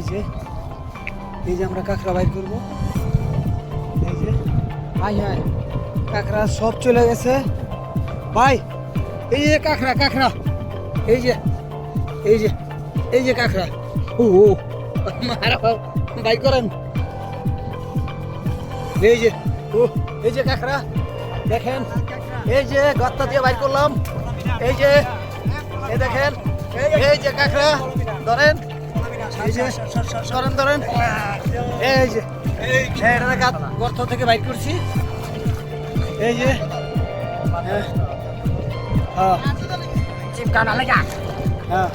এই যে এই যে আমরা কাঁকড়া বাইর করব। এই যে, হাই হাই, কাঁকড়া সব চলে গেছে। ভাই, এই যে কাঁকড়া কাঁকড়া, এই যে এই যে এই যে কাঁকড়া। ও ও মারা বাই করেন। এই যে ও এই যে কাঁকড়া, দেখেন, এই যে গত্তা দিয়ে বাইর করলাম। এই যে, এই দেখেন, এই যে কাঁকড়া, ধরেন। এই যে ধরেন ধরেন। এই যে হ্যাঁ এটা গাত- গর্ত থেকে বাইর করছি। এই যে হ্যাঁ। হ্যাঁ।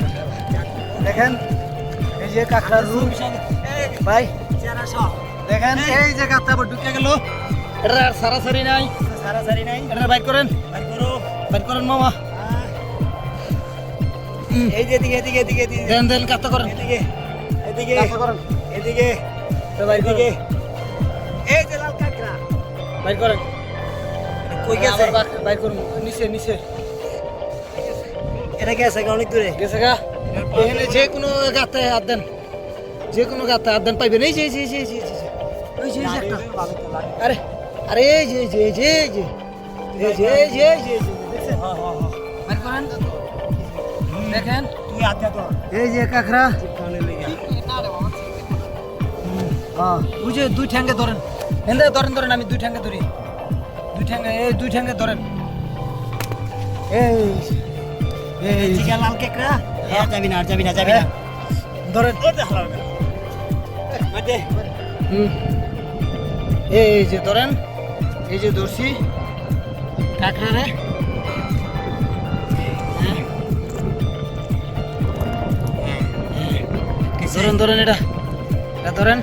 দেখেন এই যে কাঁকড়ার রুম ভাই দেখেন এই যে আবার ঢুকে গেল। এটা আর সারাসারি নাই। সারাসারি নাই। এটা বাইর করেন। বাই করো বাইর করেন মামা। এই যে এদিকে এদিকে এদিকে দেন দেন কাজটা করেন। এদিকে। এদিকে এদিকে এদিকে এই যে লাল কাঁকড়া বাইর করেন কই গেছে বাইর করুন নিচে নিচে এটা গেছে অনেক দূরে গেছে গা এখানে যে কোনো গাতে হাত দেন যে কোনো গাতে হাত দেন পাইবেন এই যে যে যে যে, ওই একটা আরে আরে যে যে যে যে যে যে যে যে দেখেন তুই হাতে তো এই যে কাঁকড়া হ্যাঁ ওই যে দুই ঠ্যাঙ্গে ধরেন। এনে ধরেন ধরেন আমি দুই ঠ্যাঙ্গে ধরি। দুই ঠ্যাঙ্গে এই দুই ঠ্যাঙ্গে ধরেন। এই এই। যে, চিকা লাল কাঁকড়া এ যাবি না আর যাবি না যাবি না। ধরেন। এই যে ধরেন এই যে ধরছি। কাঁকড়া রে। ধরেন ধরেন এটা। এটা ধরেন।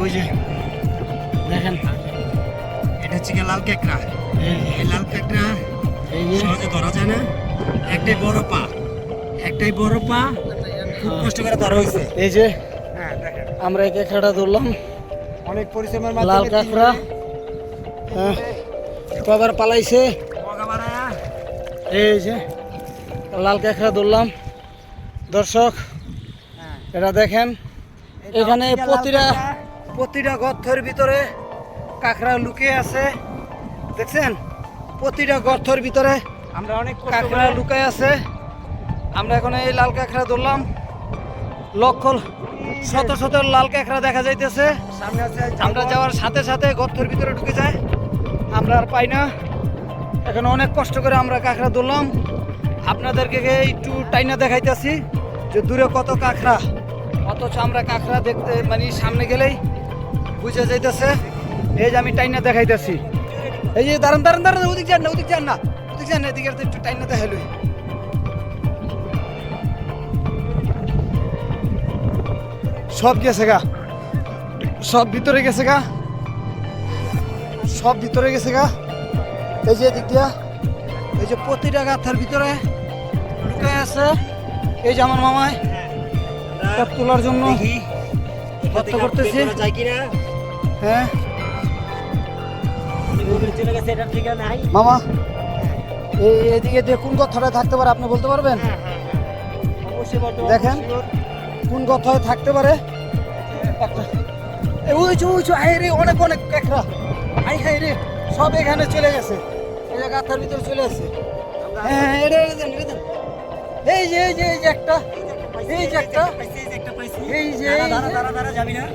ওই যে দেখেন। এটা হচ্ছে গিয়ে লাল কাঁকড়া। এই লাল কাঁকড়া সহজে ধরা যায় না। একটাই বড় পা। একটাই বড় পা খুব কষ্ট করে ধরা হয়েছে। এই যে হ্যাঁ আমরা এই কাঁকড়াটা ধরলাম। অনেক পরিশ্রমের লাল কাঁকড়া। হ্যাঁ। কবার পালাইছে। এই যে লাল কাঁকড়া ধরলাম। দর্শক এটা দেখেন। এখানে প্রতিটা প্রতিটা গর্থের ভিতরে কাঁকড়া লুকিয়ে আছে। দেখছেন? প্রতিটা গর্থের ভিতরে আমরা অনেক কাঁকড়া লুকায় আছে। আমরা এখন এই লাল কাঁকড়া ধরলাম। লক্ষ শত শত লাল কাঁকড়া দেখা যাইতেছে। সামনে আছে আমরা যাওয়ার সাথে সাথে গর্থের ভিতরে ঢুকে যায় আমরা আর পাই না। এখন অনেক কষ্ট করে আমরা কাঁকড়া ধরলাম। আপনাদেরকে একটু টাইনা দেখাইতেছি যে দূরে কত কাঁকড়া। অথচ আমরা কাঁকড়া দেখতে মানে সামনে গেলেই বুঝে যাইতেছে? এই যে আমি টাইনা দেখাইতেছি। এই যে দাঁড়ান দাঁড়ান দাঁড়ান ওদিক যান না ওদিক যান না। ওদিক যান না এদিকে একটু টাইনা দেখাইলই সব গেছে গা। সব ভিতরে গেছে গা। সব ভিতরে গেছে গা। এই যে দিক দিয়া এই যে প্রতিটা গাথার ভিতরে লুকায় আছে। এই যে আমার মামায় সব তোলার জন্য করতেছি। হ্যাঁ? মামা এদিকে দিয়ে কোন গথরে থাকতে পারে আপনি বলতে পারবেন? দেখেন কোন গথরে থাকতে পারে? একটা। উঁচু উঁচু রে অনেক অনেক একরা আই হাই রে সব এখানে চলে গেছে। এই যে ভিতরে চলে গেছে। হ্যাঁ, হ্যাঁ এই যে এই যে এই যে একটা এই যে একটা। এই যে।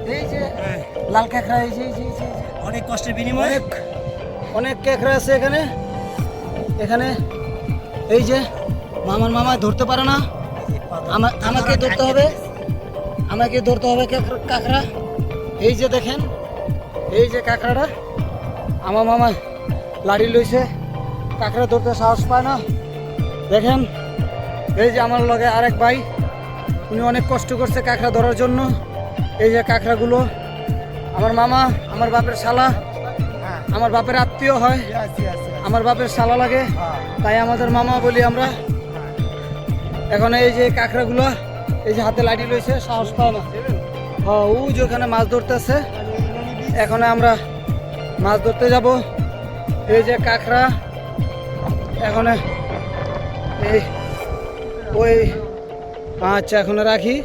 এই যে। লাল কাঁকড়া এই যে। অনেক কষ্টের বিনিময়ে। অনেক অনেক কাঁকড়া আছে এখানে। এখানে এই যে মামার মামা ধরতে পারে না। আমা- আমাকে ধরতে হবে। আমাকে ধরতে হবে কাঁকড়া- কাঁকড়া। এই যে দেখেন এই যে কাঁকড়াটা। আমার মামা লাড়ি লইছে। কাঁকড়া ধরতে সাহস পায় না। দেখেন এই যে আমার লগে আরেক ভাই। উনি অনেক কষ্ট করছে কাঁকড়া ধরার জন্য। এই যে কাঁকড়াগুলো, আমার মামা, আমার বাপের শালা, আমার বাপের আত্মীয় হয়, আমার বাপের শালা লাগে, তাই আমাদের মামা বলি আমরা। এখন এই যে কাঁকড়াগুলো, এই যে হাতে লাঠি লইছে, সাহস পায় না। হ্যাঁ ও যে ওখানে মাছ ধরতেছে, এখন আমরা মাছ ধরতে যাব। এই যে কাঁকড়া, এখন এই, ওই আচ্ছা এখন রাখি।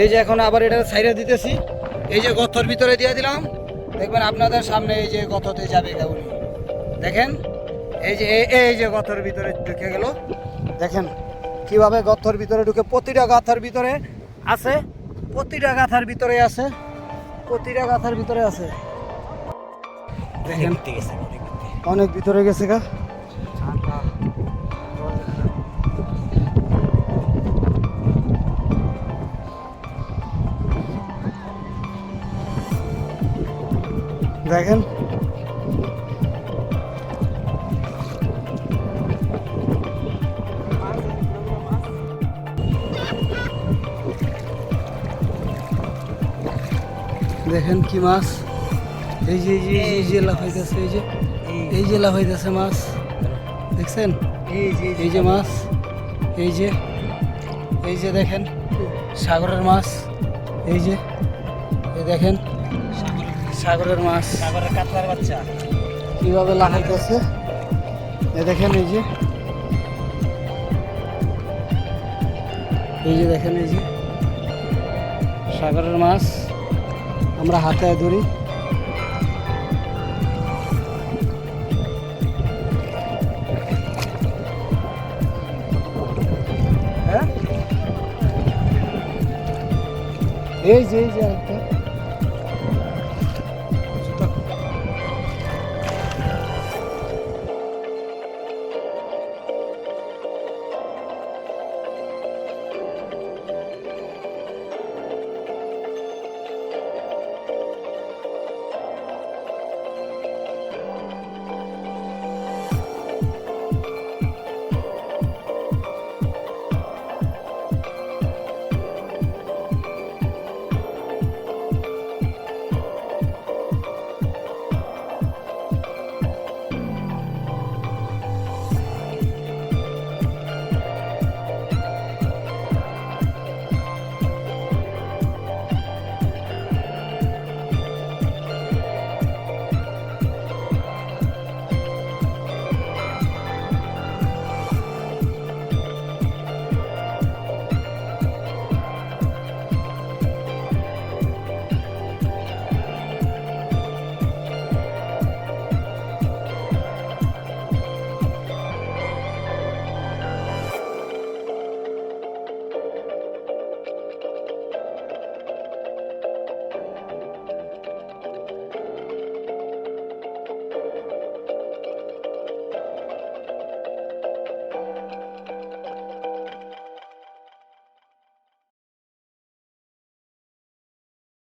এই যে এখন আবার এটা সাইডে দিতেছি। এই যে গথর ভিতরে দিয়ে দিলাম। দেখবেন আপনাদের সামনে এই যে গথতে যাবে কেবল দেখেন? এই যে এই যে গথর ভিতরে ঢুকে গেল। দেখেন কীভাবে গথর ভিতরে ঢুকে প্রতিটা গাথার ভিতরে আছে প্রতিটা গাথার ভিতরে আছে প্রতিটা গাথার ভিতরে আছে। দেখেন। অনেক ভিতরে গেছে গা। দেখেন। দেখেন কি মাছ? এই যে এই যে এই যে লাফাইতেছে এই যে। এই যে। লাফাইতেছে মাছ। দেখছেন? এই যে। এই যে মাছ। এই যে। এই যে দেখেন সাগরের মাছ। এই যে। এই দেখেন সাগরের মাছ। সাগরের কাতলার বাচ্চা। কীভাবে লাফাইতেছে? এই দেখেন এই যে। এই যে দেখেন এই যে। সাগরের মাছ। আমরা হাতে ধরি। হ্যাঁ? এই যে এই যে